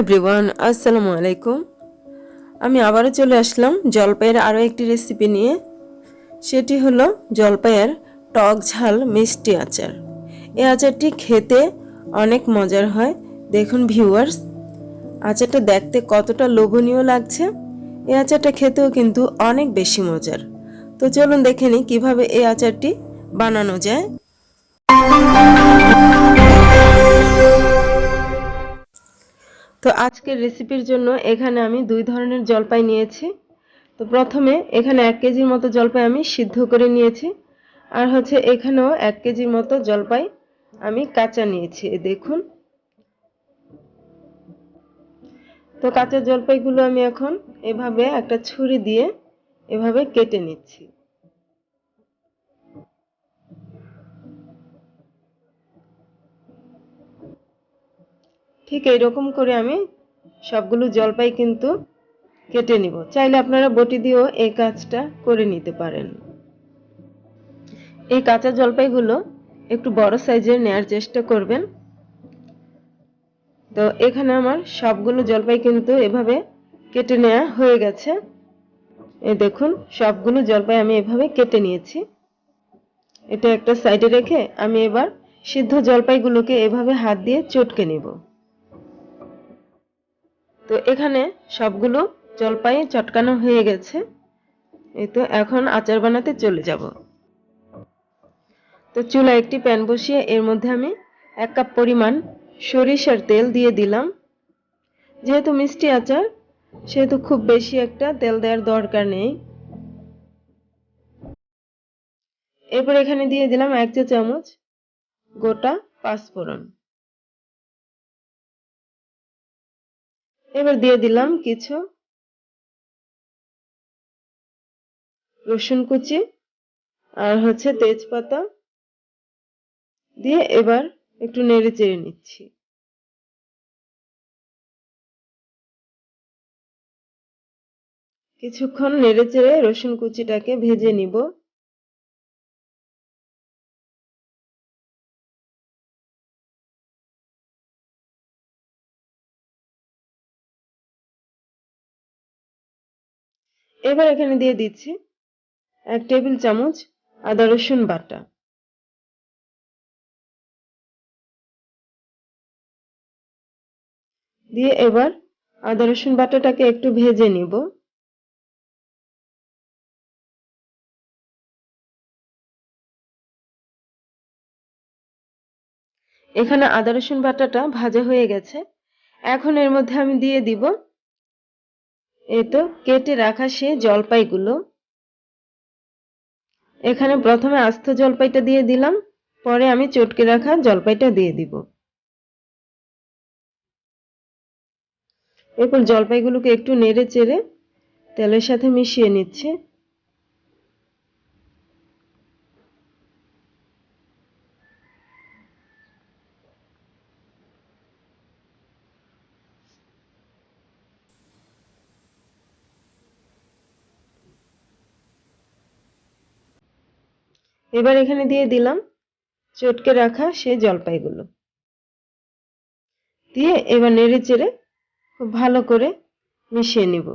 Everyone আসসালামু আলাইকুম। আমি আবারও চলে আসলাম জলপাইয়ের আরও একটি রেসিপি নিয়ে। সেটি হলো জলপাইয়ের টক ঝাল মিষ্টি আচার। এই আচারটি খেতে অনেক মজার হয়। দেখুন ভিউয়ার্স আচারটা দেখতে কতটা লোভনীয় লাগছে। এই আচারটা খেতেও কিন্তু অনেক বেশি মজার। তো চলুন দেখে নিই কীভাবে এই আচারটি বানানো যায়। তো আজকের রেসিপির জন্য এখানে আমি দুই ধরনের জলপাই নিয়েছি। তো প্রথমে এখানে এক কেজির মতো জলপাই আমি সিদ্ধ করে নিয়েছি। আর হচ্ছে এখানেও এক কেজির মতো জলপাই আমি কাঁচা নিয়েছি দেখুন। তো কাঁচা জলপাইগুলো আমি এখন এভাবে একটা ছুরি দিয়ে এভাবে কেটে নিচ্ছি। ঠিক এইরকম করে আমি সবগুলো জলপাই কিন্তু কেটে নিব। চাইলে আপনারা বটি দিয়েও এই কাজটা করে নিতে পারেন। এই কাঁচা জলপাইগুলো একটু বড় সাইজের নেয়ার চেষ্টা করবেন। তো এখানে আমার সবগুলো জলপাই কিন্তু এভাবে কেটে নেওয়া হয়ে গেছে। এই দেখুন, সবগুলো জলপাই আমি এভাবে কেটে নিয়েছি। এটা একটা সাইডে রেখে আমি এবার সিদ্ধ জলপাইগুলোকে এভাবে হাত দিয়ে চটকে নেব। তো এখানে সবগুলো জলপাই চটকানো হয়ে গেছে। এই তো এখন আচার বানাতে চলে যাব। তো চুলা একটি প্যান বসিয়ে এর মধ্যে আমি এক কাপ পরিমাণ সরিষার তেল দিয়ে দিলাম। যেহেতু মিষ্টি আচার, সেহেতু খুব বেশি একটা তেল দেওয়ার দরকার নেই। এরপর এখানে দিয়ে দিলাম এক চা চামচ গোটা পাঁচফোড়ন। এবার দিয়ে দিলাম কিছু রসুন কুচি আর হচ্ছে তেজপাতা। দিয়ে এবার একটু নেড়ে চেড়ে নিচ্ছি। কিছুক্ষণ নেড়ে চেড়ে রসুন কুচিটাকে ভেজে নিব। এবার এখানে দিয়ে দিচ্ছি এক টেবিল চামচ আদা রসুন বাটা। দিয়ে এবার আদা রসুন বাটাটাকে একটু ভেজে নিব। এখানে আদা রসুন বাটাটা ভাজা হয়ে গেছে। এখন এর মধ্যে আমি দিয়ে দিব এই তো কেটে রাখা সে জলপাইগুলো। এখানে প্রথমে আস্ত জলপাইটা দিয়ে দিলাম, পরে আমি চটকে রাখা জলপাইটা দিয়ে দিব। এরপর জলপাইগুলোকে একটু নেড়ে চেড়ে তেলের সাথে মিশিয়ে নিচ্ছে। এবার এখানে দিয়ে দিলাম চটকে রাখা সেই জলপাইগুলো। দিয়ে এবার নেড়ে চেড়ে খুব ভালো করে মিশিয়ে নিব।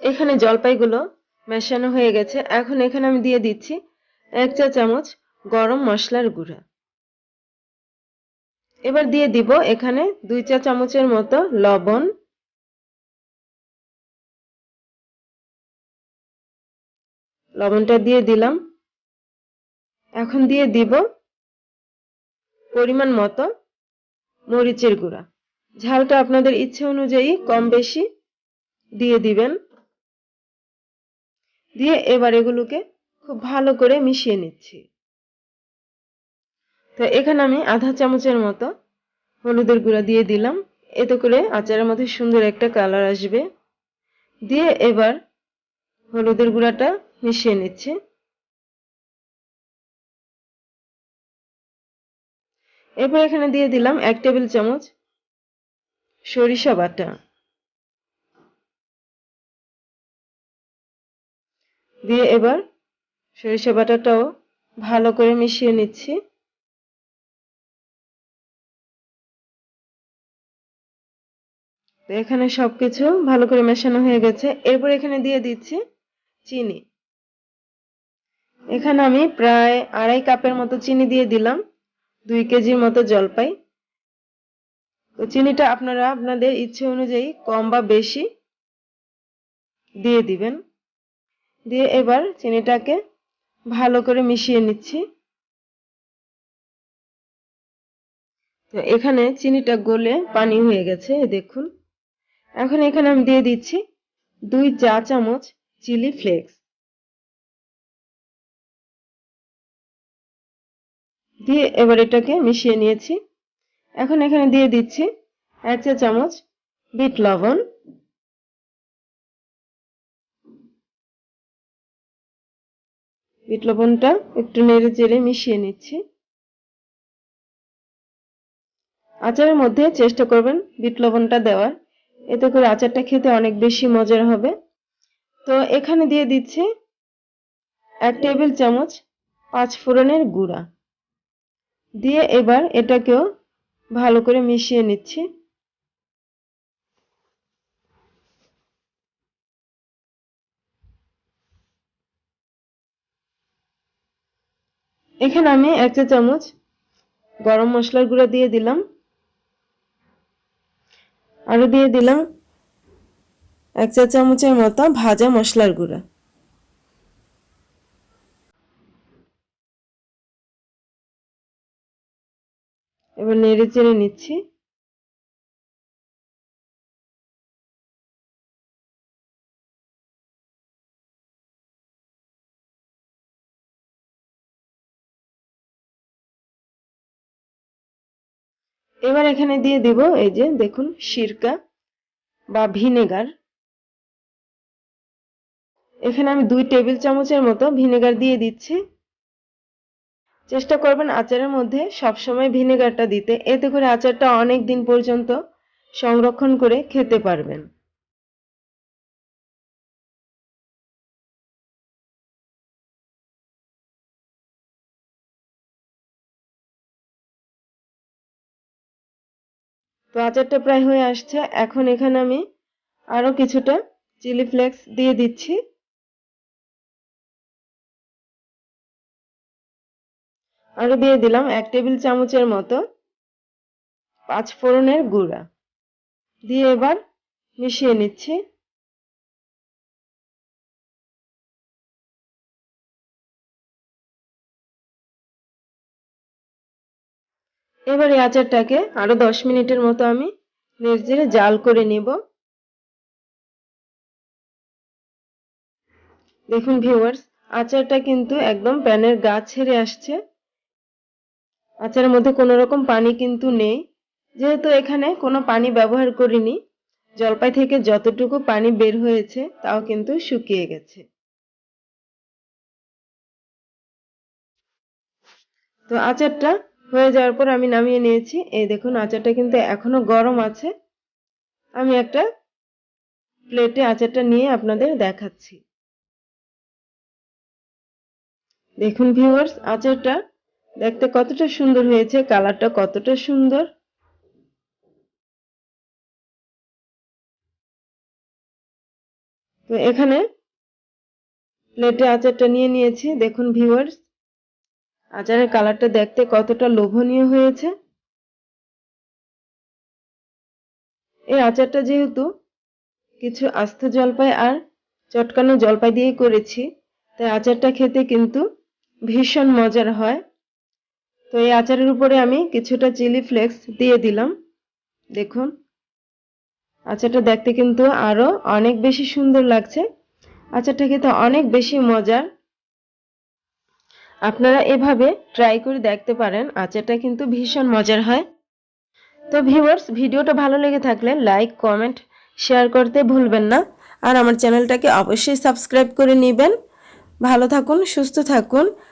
এখানে জলপাইগুলো মেশানো হয়ে গেছে। এখন এখানে আমি দিয়ে দিচ্ছি এক চা চামচ গরম মশলার গুঁড়া। এবার দিয়ে দিব এখানে দুই চা চামচের মতো লবণ লবণটা দিয়ে দিলাম। এখন দিয়ে দিব পরিমাণ মতো মরিচের গুঁড়া। ঝালটা আপনাদের ইচ্ছে অনুযায়ী কম বেশি দিয়ে দিবেন। দিয়ে এবার এগুলোকে খুব ভালো করে মিশিয়ে নিচ্ছি। তো এখানে আমি আধা চামচের মতো হলুদের গুঁড়া দিয়ে দিলাম। এতে করে আচারের মধ্যে সুন্দর একটা কালার আসবে। দিয়ে এবার হলুদের গুঁড়াটা মিশিয়ে নিচ্ছি। এরপর এখানে দিয়ে দিলাম এক টেবিল চামচ সরিষা বাটা। দিয়ে এবার সরিষা বাটাটাও ভালো করে মিশিয়ে নিচ্ছি। এখানে সবকিছু ভালো করে মেশানো হয়ে গেছে। এরপর এখানে দিয়ে দিচ্ছি চিনি। এখানে আমি প্রায় আড়াই কাপের মতো চিনি দিয়ে দিলাম, দুই কেজির মতো জলপাই। তো চিনিটা আপনারা আপনাদের ইচ্ছে অনুযায়ী কম বা বেশি দিয়ে দিবেন। দিয়ে এবার চিনিটাকে ভালো করে মিশিয়ে নিচ্ছি। তো এখানে চিনিটা গলে পানি হয়ে গেছে দেখুন। এখন এখানে আমি দিয়ে দিচ্ছি দুই চা চামচ চিলি ফ্লেক্স। দিয়ে এবার এটাকে মিশিয়ে নিয়েছি। এখন এখানে দিয়ে দিচ্ছি এক চা চামচ বিট লবণ। বিট লবণটা একটু নেড়ে চেড়ে মিশিয়ে নিচ্ছি। আচারের মধ্যে চেষ্টা করবেন বিট লবণটা দেওয়ার। এতে করে আচারটা খেতে অনেক বেশি মজার হবে। তো এখানে দিয়ে দিচ্ছি এক টেবিল চামচ পাঁচ ফোড়নের গুঁড়া। দিয়ে এবার এটাকেও ভালো করে মিশিয়ে নিচ্ছি। এখানে আমি এক চা চামচ গরম মশলার গুঁড়া দিয়ে দিলাম। আরও দিয়ে দিলাম এক চা চামচের মতো ভাজা মশলার গুঁড়া। এবার নেড়ে চেড়ে নিচ্ছি। এবার এখানে দিয়ে দিব এই যে, দেখুন, সিরকা বা ভিনেগার। এখানে আমি দুই টেবিল চামচের মতো ভিনেগার দিয়ে দিচ্ছি। চেষ্টা করবেন আচারের মধ্যে সবসময় ভিনেগারটা দিতে। এতে করে আচারটা অনেক দিন পর্যন্ত সংরক্ষণ করে খেতে পারবেন। তো আচারটা প্রায় হয়ে আসছে। এখন এখানে আমি আরও কিছুটা চিলি ফ্লেক্স দিয়ে দিচ্ছি। আরও দিয়ে দিলাম এক টেবিল চামচের মতো পাঁচ ফোড়নের গুঁড়া। দিয়ে এবার মিশিয়ে নিচ্ছি। এবার এই আচারটাকে আরও দশ মিনিটের মতো আমি নেড়ে জাল করে নিব। দেখুন ভিউয়ার্স আচারটা কিন্তু একদম প্যানের গা ছেড়ে আসছে। আচারের মধ্যে কোনো রকম পানি কিন্তু নেই। যেহেতু এখানে কোনো পানি ব্যবহার করিনি, জলপাই থেকে যতটুকু পানি বের হয়েছে তাও কিন্তু শুকিয়ে গেছে। তো আচারটা হয়ে যাওয়ার পর আমি নামিয়ে নিয়েছি। এই দেখুন, আচারটা কিন্তু এখনও গরম আছে। আমি একটা প্লেটে আচারটা নিয়ে আপনাদের দেখাচ্ছি। দেখুন ভিউয়ার্স আচারটা দেখতে কতটা সুন্দর হয়েছে, কালারটা কতটা সুন্দর। তো এখানে প্লেটে আচারটা নিয়ে নিয়েছি, দেখুন ভিউয়ার্স আচারের কালারটা দেখতে কতটা লোভনীয় হয়েছে। এই আচারটা যেহেতু কিছু আস্ত জলপাই আর চটকানো জলপাই দিয়ে করেছি, তাই আচারটা খেতে কিন্তু ভীষণ মজার হয়। তো এই আচারের উপরে আমি কিছুটা চিলি ফ্লেক্স দিয়ে দিলাম। দেখুন, আচারটা দেখতে কিন্তু আরও অনেক বেশি সুন্দর লাগছে। আচারটা খেতে অনেক বেশি মজার। আপনারা এভাবে ট্রাই করে দেখতে পারেন, আচারটা কিন্তু ভীষণ মজার হয়। তো ভিউয়ার্স, ভিডিওটা ভালো লেগে থাকলে লাইক, কমেন্ট, শেয়ার করতে ভুলবেন না। আর আমার চ্যানেলটাকে অবশ্যই সাবস্ক্রাইব করে নেবেন। ভালো থাকুন, সুস্থ থাকুন।